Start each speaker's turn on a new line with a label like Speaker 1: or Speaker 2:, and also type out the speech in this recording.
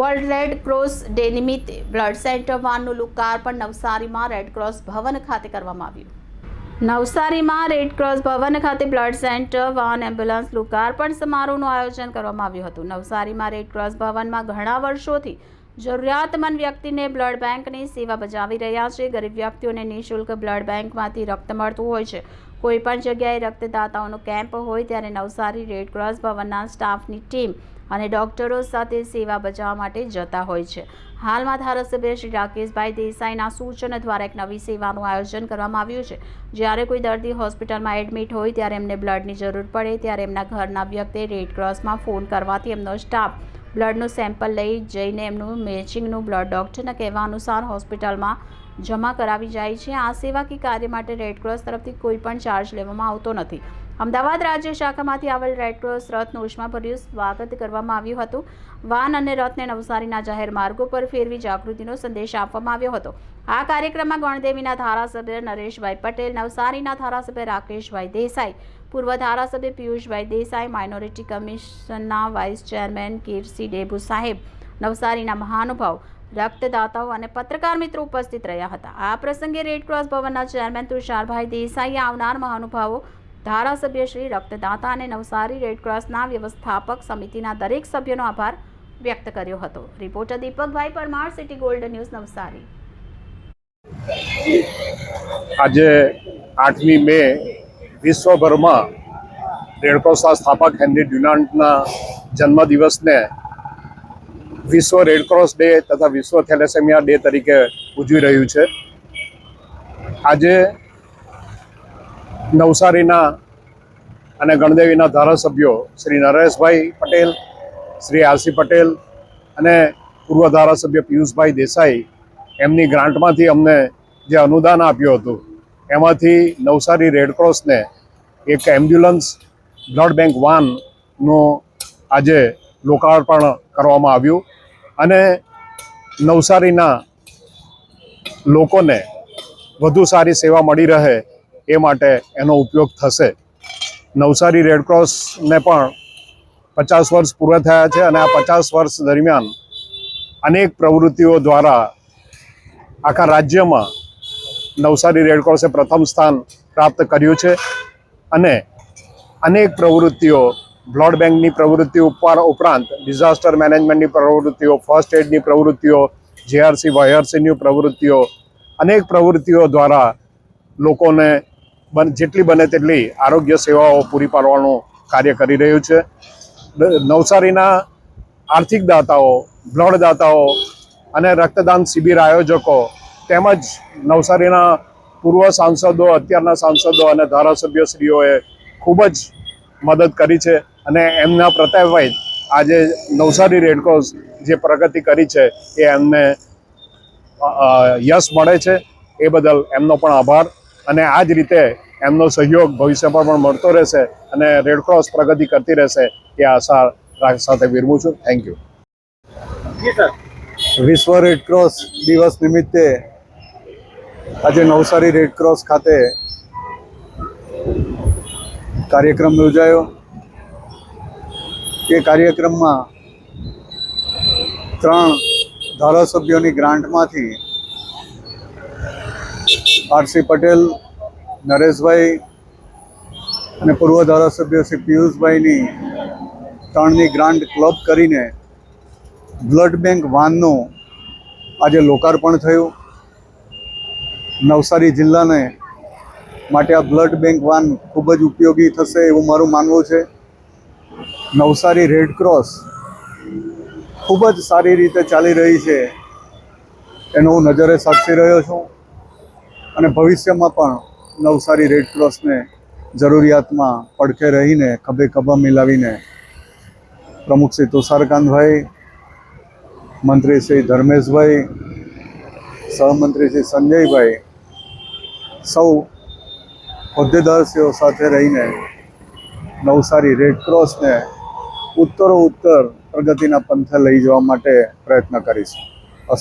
Speaker 1: World red cross day નિમિત્તે blood centre વાનનું લોકાર્પણ નવસારીમાં રેડ ક્રોસ ભવન ખાતે કરવામાં આવ્યું. નવસારીમાં રેડ ક્રોસ ભવન ખાતે બ્લડ સેન્ટર વાન એમ્બ્યુલન્સ લોકાર્પણ સમારોહનું આયોજન કરવામાં આવ્યું હતું. નવસારીમાં રેડ ક્રોસ ભવનમાં ઘણા વર્ષોથી જરૂરિયાતમંદ વ્યક્તિને બ્લડ બેંકની સેવા બજાવી રહ્યા છે. ગરીબ વ્યક્તિઓને નિઃશુલ્ક બ્લડ બેંકમાંથી રક્ત મળતું હોય છે. કોઈ પણ જગ્યાએ રક્તદાતાઓનો કેમ્પ હોય ત્યારે નવસારી રેડ ક્રોસ ભવનના સ્ટાફની ટીમ અને ડોક્ટરો સાથે સેવા બજાવવા માટે જતા હોય છે. હાલમાં ધારાસભ્ય શ્રી રાકેશભાઈ દેસાઈના સૂચન દ્વારા એક નવી સેવાનું આયોજન કરવામાં આવ્યું છે. જ્યારે કોઈ દર્દી હોસ્પિટલમાં એડમિટ હોય ત્યારે એમને બ્લડની જરૂર પડે, ત્યારે એમના ઘરના વ્યક્તિએ રેડ ક્રોસમાં ફોન કરવાથી એમનો સ્ટાફ બ્લડનું સેમ્પલ લઈ જઈને એમનું મેચિંગનું બ્લડ ડૉક્ટરના કહેવા અનુસાર હોસ્પિટલમાં જમા કરાવી જાય છે. આ સેવાકીય કાર્ય માટે રેડક્રોસ તરફથી કોઈ પણ ચાર્જ લેવામાં આવતો નથી. અમદાવાદ રાજ્ય શાખામાંથી આવેલ રેડક્રોસ રથનું ઉષ્માભર્યું સ્વાગત કરવામાં આવ્યું હતું. વાન અને રથને નવસારીના જાહેર માર્ગો પર ફેરવી જાગૃતિનો સંદેશ આપવામાં આવ્યો હતો. આ કાર્યક્રમમાં ગણદેવીના ધારાસભ્ય નરેશભાઈ પટેલ, નવસારીના ધારાસભ્ય રાકેશભાઈ દેસાઈ, પૂર્વ ધારાસભ્ય પિયુષભાઈ દેસાઈ માઇનોરિટી કમિશનના વાઇસ ચેરમેન કીરસી ડેબુ સાહેબ, નવસારીના મહાનુભાવ રક્તદાતાઓ અને પત્રકાર મિત્રો ઉપસ્થિત રહ્યા હતા. આ પ્રસંગે રેડક્રોસ ભવનના ચેરમેન તુષારભાઈ દેસાઈએ આવનાર મહાનુભાવો, ધારાસભ્ય શ્રી રક્તદાતા અને નવસારી રેડક્રોસના વ્યવસ્થાપક સમિતિના દરેક સભ્યોનો આભાર વ્યક્ત કર્યો હતો. રિપોર્ટર દીપકભાઈ Parmar city gold news Navsari.
Speaker 2: આજે આઠમી મે વિશ્વભરમાં રેડક્રોસના સ્થાપક હેનરી ડ્યુનાન્ટના જન્મદિવસને વિશ્વ રેડક્રોસ ડે તથા વિશ્વ થેલેસેમિયા ડે તરીકે ઉજવી રહ્યું છે. આજે નવસારીના અને ગણદેવીના ધારાસભ્યો શ્રી નરેશભાઈ પટેલ, શ્રી આરસી પટેલ અને પૂર્વ ધારાસભ્ય પિયુષભાઈ દેસાઈ એમની ગ્રાન્ટમાંથી અમને જે અનુદાન આપ્યું હતું, એમાંથી નવસારી રેડક્રોસને એક એમ્બ્યુલન્સ બ્લડ બેંક વાનનું આજે લોકાર્પણ કરવામાં આવ્યું અને નવસારીના લોકોને વધુ સારી સેવા મળી રહે એ માટે એનો ઉપયોગ થશે. નવસારી રેડક્રોસને પણ પચાસ વર્ષ પૂરા થયા છે અને આ પચાસ વર્ષ દરમિયાન અનેક પ્રવૃત્તિઓ દ્વારા આખા રાજ્યમાં નવસારી રેડક્રોસે પ્રથમ સ્થાન પ્રાપ્ત કર્યું છે અને અનેક પ્રવૃત્તિઓ બ્લડ બેંકની પ્રવૃત્તિઓ ઉપર ઉપરાંત ડિઝાસ્ટર મેનેજમેન્ટની પ્રવૃત્તિઓ, ફર્સ્ટ એડની પ્રવૃત્તિઓ, જીઆરસી, વાયઆરસીની પ્રવૃત્તિઓ, અનેક પ્રવૃત્તિઓ દ્વારા લોકોને જેટલી બને તેટલી આરોગ્ય સેવાઓ પૂરી પાડવાનું કાર્ય કરી રહ્યું છે. નવસારીના આર્થિક દાતાઓ, બ્લડ દાતાઓ અને રક્તદાન શિબિર આયોજકો તેમજ નવસારીના પૂર્વ સાંસદો, અત્યારના સાંસદો અને ધારાસભ્યશ્રીઓએ ખૂબ જ મદદ કરી છે. અને એમના પ્રત્યાવાય આજે નવસારી રેડક્રોસ જે પ્રગતિ કરી છે એ એમને યશ મળે છે એ બદલ એમનો પણ આભાર. અને આ જ રીતે એમનો સહયોગ ભવિષ્યમાં પણ મળતો રહેશે અને રેડક્રોસ પ્રગતિ કરતી રહેશે એ આશા રાખ સાથે વિરમું છું. થેન્ક યુ
Speaker 3: વિશ્વ રેડક્રોસ દિવસ નિમિત્તે આજે નવસારી રેડક્રોસ ખાતે કાર્યક્રમ યોજાયો. એ કાર્યક્રમમાં ત્રણ ધારાસભ્યોની ગ્રાન્ટમાંથી આરસી પટેલ, નરેશભાઈ અને પૂર્વ ધારાસભ્ય શ્રી પિયુષભાઈની ત્રણની ગ્રાન્ટ ક્લબ કરીને બ્લડ બેંક વાનનું આજે લોકાર્પણ થયું. નવસારી જિલ્લાને માટે આ બ્લડ બેંક વાન ખૂબ જ ઉપયોગી થશે એવું મારું માનવું છે. નવસારી રેડક્રોસ ખૂબ જ સારી રીતે ચાલી રહી છે એનો હું નજરે સાક્ષી રહ્યો છું અને ભવિષ્યમાં પણ નવસારી રેડક્રોસને જરૂરિયાતમાં પડખે રહીને, ખભે ખભા મિલાવીને પ્રમુખ શ્રી તુષારકાંતભાઈ, મંત્રી શ્રી ધર્મેશભાઈ, સહમંત્રી શ્રી સંજયભાઈ સૌ હોદ્દેદારશ્રીઓ સાથે રહીને નવસારી રેડક્રોસને ઉત્તરો ઉત્તર પ્રગતિના પંથે લઈ જવા માટે પ્રયત્ન કરીશું. અસ્તુ.